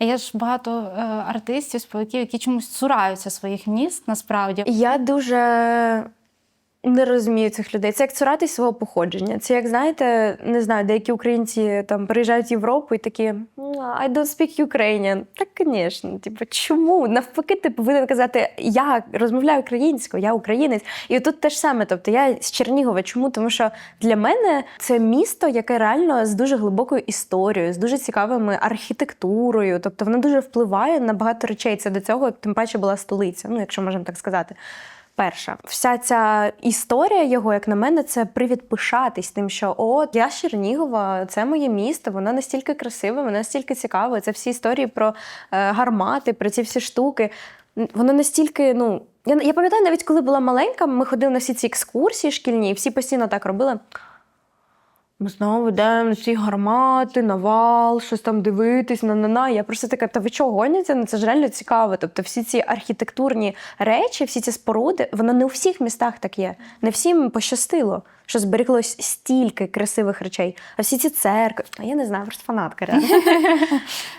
Є ж багато е, артистів, співаків, які чомусь цураються своїх міст насправді. Я дуже не розумію цих людей. Це як цуратись свого походження. Це як знаєте, не знаю, деякі українці там приїжджають в Європу і такі I don't speak Ukrainian. Так, звісно, типу, чому? Навпаки, ти повинен казати, я розмовляю українською, я українець. І тут те ж саме. Тобто я з Чернігова. Чому? Тому що для мене це місто, яке реально з дуже глибокою історією, з дуже цікавими архітектурою. Тобто воно дуже впливає на багато речей. Це до цього, тим паче, була столиця, ну якщо можемо так сказати. Перша, вся ця історія його, як на мене, це привід пишатись тим, що от я Чернігова, це моє місто, воно настільки красиве, воно настільки цікаве. Це всі історії про е, гармати, про ці всі штуки. Воно настільки, ну. Я, я пам'ятаю, навіть коли була маленька, ми ходили на всі ці екскурсії шкільні, і всі постійно так робили. Ми знову йдемо на ці гармати, навал, щось там дивитись, на-на-на. Я просто така, та ви чого гоняться? Ну це ж реально цікаво. Тобто всі ці архітектурні речі, всі ці споруди, воно не у всіх містах так є. Не всім пощастило, що зберіглось стільки красивих речей. А всі ці церкви, а я не знаю, просто фанатка.